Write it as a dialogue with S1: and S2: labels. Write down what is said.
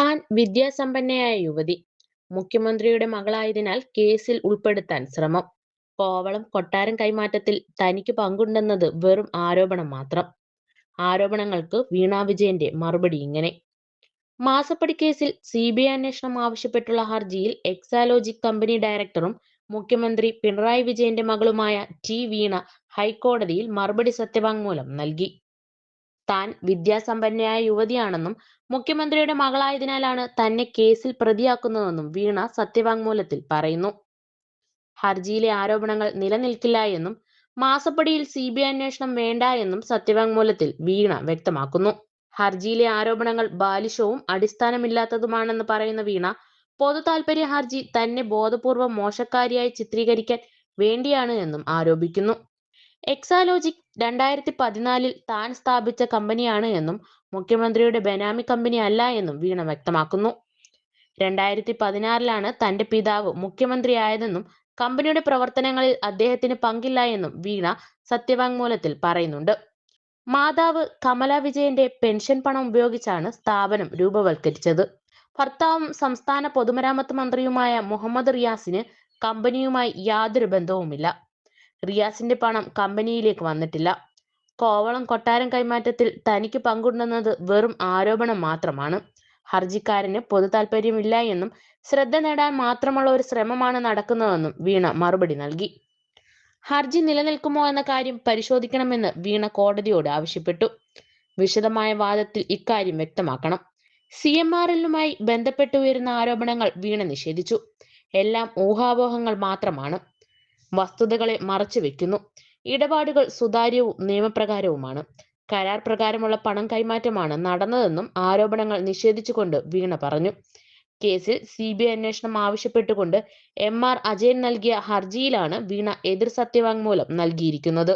S1: താൻ വിദ്യാസമ്പന്നയായ യുവതി. മുഖ്യമന്ത്രിയുടെ മകളായതിനാൽ കേസിൽ ഉൾപ്പെടുത്താൻ ശ്രമം. കോവളം കൊട്ടാരം കൈമാറ്റത്തിൽ തനിക്ക് പങ്കുണ്ടെന്നത് വെറും ആരോപണം മാത്രം. ആരോപണങ്ങൾക്ക് വീണാ വിജയന്റെ മറുപടി ഇങ്ങനെ. മാസപ്പടി കേസിൽ സി ബി ഐ അന്വേഷണം ആവശ്യപ്പെട്ടുള്ള ഹർജിയിൽ എക്സാലോജിക് കമ്പനി ഡയറക്ടറും മുഖ്യമന്ത്രി പിണറായി വിജയന്റെ മകളുമായ ടി വീണ ഹൈക്കോടതിയിൽ മറുപടി സത്യവാങ്മൂലം നൽകി. താൻ വിദ്യാസമ്പന്നയായ യുവതിയാണെന്നും മുഖ്യമന്ത്രിയുടെ മകളായതിനാലാണ് തന്നെ കേസിൽ പ്രതിയാക്കുന്നതെന്നും വീണ സത്യവാങ്മൂലത്തിൽ പറയുന്നു. ഹർജിയിലെ ആരോപണങ്ങൾ നിലനിൽക്കില്ല എന്നും മാസപ്പടിയിൽ സി ബി ഐ അന്വേഷണം വേണ്ട എന്നും സത്യവാങ്മൂലത്തിൽ വീണ വ്യക്തമാക്കുന്നു. ഹർജിയിലെ ആരോപണങ്ങൾ ബാലിശവും അടിസ്ഥാനമില്ലാത്തതുമാണെന്ന് പറയുന്ന വീണ പൊതു താൽപര്യ ഹർജി തന്നെ ബോധപൂർവം മോശക്കാരിയായി ചിത്രീകരിക്കാൻ വേണ്ടിയാണ് എന്നും ആരോപിക്കുന്നു. എക്സാലോജിക് രണ്ടായിരത്തി പതിനാലിൽ താൻ സ്ഥാപിച്ച കമ്പനിയാണ് എന്നും മുഖ്യമന്ത്രിയുടെ ബെനാമി കമ്പനി അല്ല എന്നും വീണ വ്യക്തമാക്കുന്നു. രണ്ടായിരത്തി പതിനാറിലാണ് തന്റെ പിതാവ് മുഖ്യമന്ത്രിയായതെന്നും കമ്പനിയുടെ പ്രവർത്തനങ്ങളിൽ അദ്ദേഹത്തിന് പങ്കില്ല എന്നും വീണ സത്യവാങ്മൂലത്തിൽ പറയുന്നുണ്ട്. മാതാവ് കമല വിജയന്റെ പെൻഷൻ പണം ഉപയോഗിച്ചാണ് സ്ഥാപനം രൂപവൽക്കരിച്ചത്. ഭർത്താവും സംസ്ഥാന പൊതുമരാമത്ത് മന്ത്രിയുമായ മുഹമ്മദ് റിയാസിന് കമ്പനിയുമായി യാതൊരു ബന്ധവുമില്ല. റിയാസിന്റെ പണം കമ്പനിയിലേക്ക് വന്നിട്ടില്ല. കോവളം കൊട്ടാരം കൈമാറ്റത്തിൽ തനിക്ക് പങ്കുണ്ടെന്നത് വെറും ആരോപണം മാത്രമാണ്. ഹർജിക്കാരന് പൊതു താല്പര്യമില്ല എന്നും ശ്രദ്ധ നേടാൻ മാത്രമുള്ള ഒരു ശ്രമമാണ് നടക്കുന്നതെന്നും വീണ മറുപടി നൽകി. ഹർജി നിലനിൽക്കുമോ എന്ന കാര്യം പരിശോധിക്കണമെന്ന് വീണ കോടതിയോട് ആവശ്യപ്പെട്ടു. വിശദമായ വാദത്തിൽ ഇക്കാര്യം വ്യക്തമാക്കണം. സി എം ആർ എല്ലുമായി ബന്ധപ്പെട്ടുയരുന്ന ആരോപണങ്ങൾ വീണ നിഷേധിച്ചു. എല്ലാം ഊഹാപോഹങ്ങൾ മാത്രമാണ്. വസ്തുതകളെ മറച്ചു വെക്കുന്നു. ഇടപാടുകൾ സുതാര്യവും നിയമപ്രകാരവുമാണ്. കരാർ പ്രകാരമുള്ള പണം കൈമാറ്റമാണ് നടന്നതെന്നും ആരോപണങ്ങൾ നിഷേധിച്ചുകൊണ്ട് വീണ പറഞ്ഞു. കേസിൽ സി ബി ഐ അന്വേഷണം ആവശ്യപ്പെട്ടുകൊണ്ട് എം ആർ അജയൻ നൽകിയ ഹർജിയിലാണ് വീണ എതിർ സത്യവാങ്മൂലം നൽകിയിരിക്കുന്നത്.